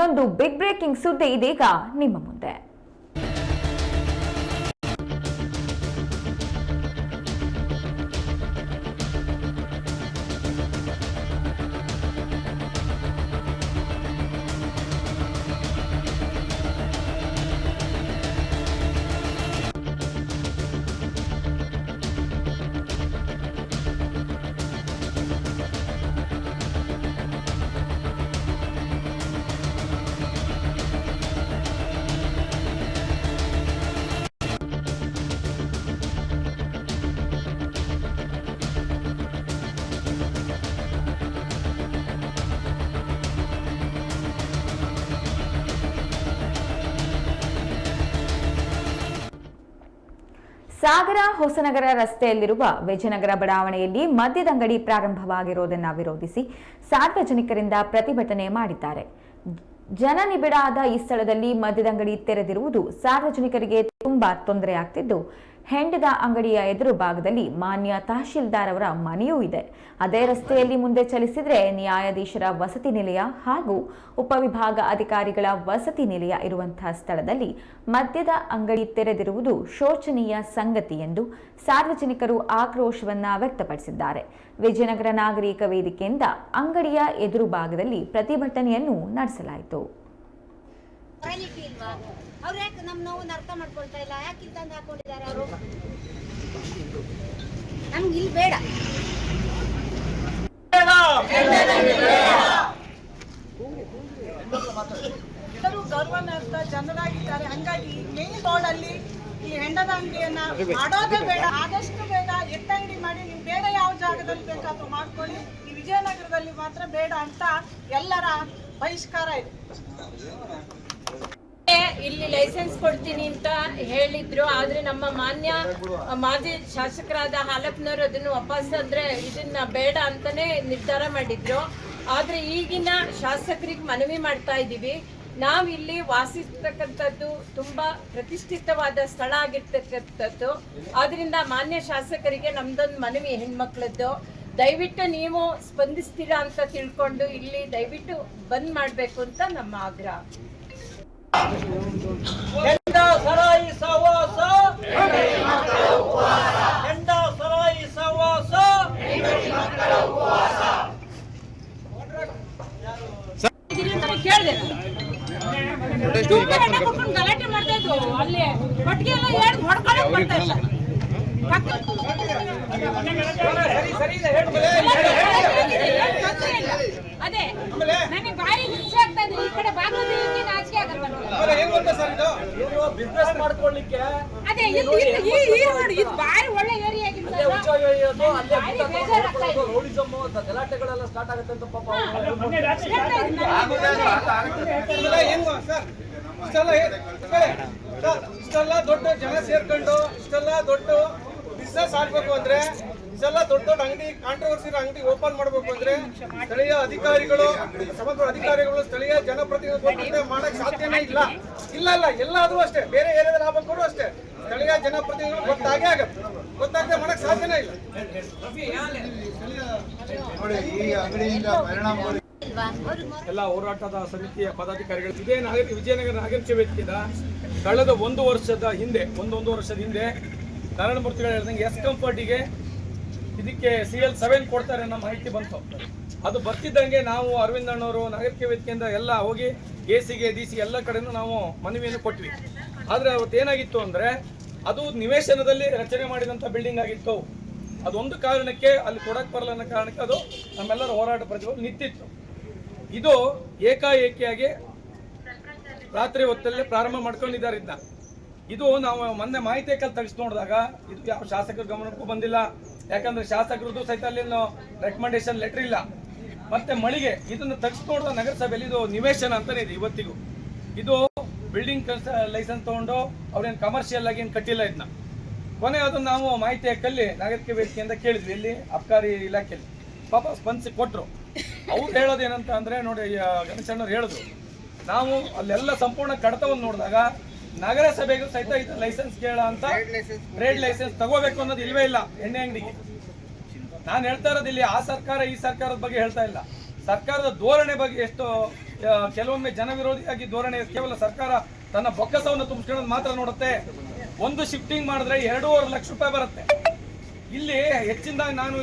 ಇನ್ನೊಂದು big breaking ಸುದ್ದಿ ಇದೀಗ ನಿಮ್ಮ ಮುಂದೆ. ಸಾಗರ ಹೊಸನಗರ ರಸ್ತೆಯಲ್ಲಿರುವ ವಿಜಯನಗರ ಬಡಾವಣೆಯಲ್ಲಿ ಮದ್ಯದಂಗಡಿ ಪ್ರಾರಂಭವಾಗಿರುವುದನ್ನು ವಿರೋಧಿಸಿ ಸಾರ್ವಜನಿಕರಿಂದ ಪ್ರತಿಭಟನೆ ಮಾಡಿದ್ದಾರೆ. ಜನನಿಬಿಡಾದ ಈ ಸ್ಥಳದಲ್ಲಿ ಮದ್ಯದಂಗಡಿ ತೆರೆದಿರುವುದು ಸಾರ್ವಜನಿಕರಿಗೆ ತುಂಬಾ ತೊಂದರೆಯಾಗ್ತಿದ್ದು. ಹೆಂಡದ ಅಂಗಡಿಯ ಎದುರು ಭಾಗದಲ್ಲಿ ಮಾನ್ಯ ತಹಶೀಲ್ದಾರ್ ಅವರ ಮನೆಯೂ ಇದೆ. ಅದೇ ರಸ್ತೆಯಲ್ಲಿ ಮುಂದೆ ಚಲಿಸಿದರೆ ನ್ಯಾಯಾಧೀಶರ ವಸತಿ ನಿಲಯ ಹಾಗೂ ಉಪವಿಭಾಗ ಅಧಿಕಾರಿಗಳ ವಸತಿ ನಿಲಯ ಇರುವಂತಹ ಸ್ಥಳದಲ್ಲಿ ಮದ್ಯದ ಅಂಗಡಿ ತೆರೆದಿರುವುದು ಶೋಚನೀಯ ಸಂಗತಿ ಎಂದು ಸಾರ್ವಜನಿಕರು ಆಕ್ರೋಶವನ್ನ ವ್ಯಕ್ತಪಡಿಸಿದ್ದಾರೆ. ವಿಜಯನಗರ ನಾಗರಿಕ ವೇದಿಕೆಯಿಂದ ಅಂಗಡಿಯ ಎದುರು ಭಾಗದಲ್ಲಿ ಪ್ರತಿಭಟನೆಯನ್ನು ನಡೆಸಲಾಯಿತು. ಕ್ವಾಲಿಟಿ ಇಲ್ವಾ ಅವ್ರು ಯಾಕೆ ನಮ್ಮ ನೋವನ್ನ ಅರ್ಥ ಮಾಡ್ಕೊಳ್ತಾ ಇಲ್ಲ? ಯಾಕೆ ಇಲ್ಲಿ ಹಾಕೊಂಡಿದ್ದಾರೆ ಅವರು? ನಮ್ಗೆ ಇಲ್ಲಿ ಬೇಡ. ಎಲ್ಲರೂ ಗೌರವಾನ್ವಿತ ಜನರಾಗಿದ್ದಾರೆ. ಹಂಗಾಗಿ ಮೇನ್ ರೋಡ್ ಅಲ್ಲಿ ಈ ಹೆಂಡದ ಅಂಗಡಿಯನ್ನ ಮಾಡೋದೇ ಬೇಡ. ಆದಷ್ಟು ಬೇಡ ಎತ್ತಂಗಡಿ ಮಾಡಿ ನೀವು ಬೇರೆ ಯಾವ ಜಾಗದಲ್ಲಿ ಬೇಕಾದ್ರೂ ಮಾಡ್ಕೊಳ್ಳಿ. ಈ ವಿಜಯನಗರದಲ್ಲಿ ಮಾತ್ರ ಬೇಡ ಅಂತ ಎಲ್ಲರ ಬಹಿಷ್ಕಾರ ಇದೆ. ಇಲ್ಲಿ ಲೈಸೆನ್ಸ್ ಕೊಡ್ತೀನಿ ಅಂತ ಹೇಳಿದ್ರು. ಆದ್ರೆ ನಮ್ಮ ಮಾನ್ಯ, ಮಾಜಿ ಶಾಸಕರಾದ ಹಾಲಪ್ಪನವರು ಅದನ್ನು ವಾಪಸ್ ಅಂದ್ರೆ ಇದನ್ನ ಬೇಡ ಅಂತಾನೆ ನಿರ್ಧಾರ ಮಾಡಿದ್ರು. ಆದ್ರೆ ಈಗಿನ ಶಾಸಕರಿಗೆ ಮನವಿ ಮಾಡ್ತಾ ಇದ್ದೀವಿ ನಾವು ಇಲ್ಲಿ ವಾಸಿಸ್ತಕ್ಕಂಥದ್ದು ತುಂಬಾ ಪ್ರತಿಷ್ಠಿತವಾದ ಸ್ಥಳ ಆಗಿರ್ತಕ್ಕಂಥದ್ದು. ಆದ್ರಿಂದ ಮಾನ್ಯ ಶಾಸಕರಿಗೆ ನಮ್ದೊಂದು ಮನವಿ, ಹೆಣ್ಮಕ್ಳದ್ದು. ದಯವಿಟ್ಟು ನೀವು ಸ್ಪಂದಿಸ್ತೀರಾ ಅಂತ ತಿಳ್ಕೊಂಡು ಇಲ್ಲಿ ದಯವಿಟ್ಟು ಬಂದ್ ಮಾಡಬೇಕು ಅಂತ ನಮ್ಮ ಆಗ್ರಹ. ಹೆಂಡ ಸರಾಯಿ ಸವಾಸ ಸರಾಯಿ ಸವಾಸ ಗಲಾಟೆ ಮಾಡ್ತಾ ಇದ್ರು ಅಲ್ಲಿ. ಪಟ್ಟಿಗೆ ಎಲ್ಲ ಹೇಳ್ ಹೊಡ್ಕೊಳಕ್ ಬರ್ತಾ ಇಲ್ಲ. ಸರಿ ಸರಿ ಬಿಸ್ನೆಸ್ ಮಾಡ್ಕೊಳ್ಳಿಕ್ಕೆ. ಅದೇ ಇದು ಇದು- ಈ ಈ ರೋಡ್ ಇದು ಬಾರಿ ಒಳ್ಳೆ ಏರಿಯಾ ಆಗಿತ್ತು ಅಲ್ಲೇ ಉಚ್ಚ ಒಯ್ಯೋದು, ಅಲ್ಲೇ ಬೇಜಾರಾಗ್ತಾ ಇದೆ. ರೌಡಿಸಮ್ ಗಲಾಟೆಗಳೆಲ್ಲ ಸ್ಟಾರ್ಟ್ ಆಗುತ್ತೆ ಅಂತ ಪಾಪ ಇಷ್ಟೆಲ್ಲ ಸರ್, ಇಷ್ಟೆಲ್ಲ ದೊಡ್ಡ ಜನ ಸೇರ್ಕೊಂಡು ಇಷ್ಟೆಲ್ಲ ದೊಡ್ಡ ಬಿಸ್ನೆಸ್ ಆಗ್ಬೇಕು ಅಂದ್ರೆ ಇಷ್ಟೆಲ್ಲ ದೊಡ್ಡ ದೊಡ್ಡ ಅಂಗಡಿ ಕಾಂಟ್ರವರ್ಸಿ ಅಂಗಡಿ ಓಪನ್ ಮಾಡ್ಬೇಕು ಅಂದ್ರೆ ಸ್ಥಳೀಯ ಅಧಿಕಾರಿಗಳು ಸಮಗ್ರ ಅಧಿಕಾರಿಗಳು ಸ್ಥಳೀಯ ಜನಪ್ರತಿನಿಧಿಗಳು ಮಾಡಕ್ ಸಾಧ್ಯನೇ ಇಲ್ಲ. ಇಲ್ಲ ಇಲ್ಲ ಎಲ್ಲಾದ್ರೂ ಅಷ್ಟೇ. ಬೇರೆ ಏರಿಯಾದಲ್ಲಿ ಆಗ್ಬೇಕು ಅಷ್ಟೇ. ಸ್ಥಳೀಯ ಜನಪ್ರತಿನಿಧಿಗಳು ಗೊತ್ತಾಗೇ ಆಗತ್ತೆ ಗೊತ್ತಾಗದೆ ಮಾಡಕ್ ಸಾಧ್ಯನೇ ಇಲ್ಲ. ಎಲ್ಲ ಹೋರಾಟದ ಸಮಿತಿಯ ಪದಾಧಿಕಾರಿಗಳು. ಇದೇ ನಾಗರಿಕ ವಿಜಯನಗರ ನಾಗರಿಕ ವೇದಿಕೆಯಿಂದ ಕಳೆದ ಒಂದು ವರ್ಷದ ಹಿಂದೆ ಒಂದೊಂದು ವರ್ಷದ ಹಿಂದೆ ನಾರಾಯಣಮೂರ್ತಿಗಳು ಹೇಳಿದಂಗೆ ಎಸ್ ಕಂಫರ್ಟಿಗೆ ಇದಕ್ಕೆ ಸಿ ಎಲ್ ಸೆವೆನ್ ಕೊಡ್ತಾರೆ ಅನ್ನೋ ಮಾಹಿತಿ ಬಂತು. ಅದು ಬರ್ತಿದ್ದಂಗೆ ನಾವು ಅರವಿಂದ ಅಣ್ಣವರು, ನಾಗರಿಕ ವೇದಿಕೆಯಿಂದ ಎಲ್ಲ ಹೋಗಿ ಎ ಸಿಗೆ ಡಿ ಸಿ ಎಲ್ಲ ಕಡೆನೂ ನಾವು ಮನವಿಯನ್ನು ಕೊಟ್ವಿ. ಆದರೆ ಅವತ್ತು ಏನಾಗಿತ್ತು ಅಂದರೆ, ಅದು ನಿವೇಶನದಲ್ಲಿ ರಚನೆ ಮಾಡಿದಂಥ ಬಿಲ್ಡಿಂಗ್ ಆಗಿತ್ತು. ಅದೊಂದು ಕಾರಣಕ್ಕೆ ಅಲ್ಲಿ ಕೊಡಕ್ಕೆ ಬರಲ್ಲ ಅನ್ನೋ ಕಾರಣಕ್ಕೆ ಅದು ನಮ್ಮೆಲ್ಲರ ಹೋರಾಟ ಪ್ರತಿಭಟನೆ ನಿಂತಿತ್ತು. ಇದು ಏಕಾಏಕಿಯಾಗಿ ರಾತ್ರಿ ಹೊತ್ತಲ್ಲಿ ಪ್ರಾರಂಭ ಮಾಡ್ಕೊಂಡಿದ್ದಾರೆ ಇದು ನಾವು ಮೊನ್ನೆ ಮಾಹಿತಿ ಕಲ್ ತೆಗೆಸಿ ನೋಡಿದಾಗ, ಇದು ಯಾವ ಶಾಸಕರ ಗಮನಕ್ಕೂ ಬಂದಿಲ್ಲ. ಯಾಕಂದ್ರೆ ಶಾಸಕರದ್ದು ಸಹಿತ ಅಲ್ಲಿ ರೆಕಮೆಂಡೇಶನ್ ಲೆಟರ್ ಇಲ್ಲ. ಮತ್ತೆ ಮಳಿಗೆ, ಇದನ್ನು ತಗ್ಸ್ಕೊಂಡ ನಗರಸಭೆಯಲ್ಲಿ ಇದು ನಿವೇಶನ ಅಂತಾನೆ ಇದೆ ಇವತ್ತಿಗೂ. ಇದು ಬಿಲ್ಡಿಂಗ್ ಲೈಸೆನ್ಸ್ ತಗೊಂಡು ಅವ್ರೇನು ಕಮರ್ಷಿಯಲ್ ಆಗಿ ಏನು ಕಟ್ಟಿಲ್ಲ ಇದನ್ನ ಕೊನೆ ಅದು ನಾವು ಮಾಹಿತಿ ಕಲ್ಲಿ ನಾಗರಿಕ ವೇದಿಕೆಯಿಂದ ಕೇಳಿದ್ವಿ ಇಲ್ಲಿ, ಅಬ್ಕಾರಿ ಇಲಾಖೆಯಲ್ಲಿ. ಪಾಪ ಸ್ಪಂದಿಸಿ ಕೊಟ್ಟರು ಅವ್ರು ಹೇಳೋದೇನಂತ ಅಂದರೆ ನೋಡಿ ಗಣೇಶಣ್ಣವ್ರು ಹೇಳಿದ್ರು. ನಾವು ಅಲ್ಲೆಲ್ಲ ಸಂಪೂರ್ಣ ಕಡತವನ್ನು ನೋಡಿದಾಗ ನಗರಸಭೆಗೂ ಸಹಿತ ಇದು ಲೈಸೆನ್ಸ್ ಕೇಳ ಅಂತ ಟ್ರೇಡ್ ಲೈಸೆನ್ಸ್ ತಗೋಬೇಕು ಅನ್ನೋದು ಇಲ್ವೇ ಇಲ್ಲ ಎಣ್ಣೆ ಅಂಗಡಿಗೆ. ನಾನು ಹೇಳ್ತಾ ಇರೋದು ಇಲ್ಲಿ ಆ ಸರ್ಕಾರ ಈ ಸರ್ಕಾರದ ಬಗ್ಗೆ ಹೇಳ್ತಾ ಇಲ್ಲ. ಸರ್ಕಾರದ ಧೋರಣೆ ಬಗ್ಗೆ ಎಷ್ಟು ಕೆಲವೊಮ್ಮೆ ಜನವಿರೋಧಿಯಾಗಿ ಧೋರಣೆ ಕೇವಲ ಸರ್ಕಾರ ತನ್ನ ಬೊಕ್ಕಸವನ್ನು ತುಂಬಿಸ್ಕೊಳ್ಳೋದು ಮಾತ್ರ ನೋಡುತ್ತೆ. ಒಂದು ಶಿಫ್ಟಿಂಗ್ ಮಾಡಿದ್ರೆ ಎರಡೂವರೆ ಲಕ್ಷ ರೂಪಾಯಿ ಬರುತ್ತೆ. ಇಲ್ಲಿ ಹೆಚ್ಚಿನದಾಗಿ ನಾನು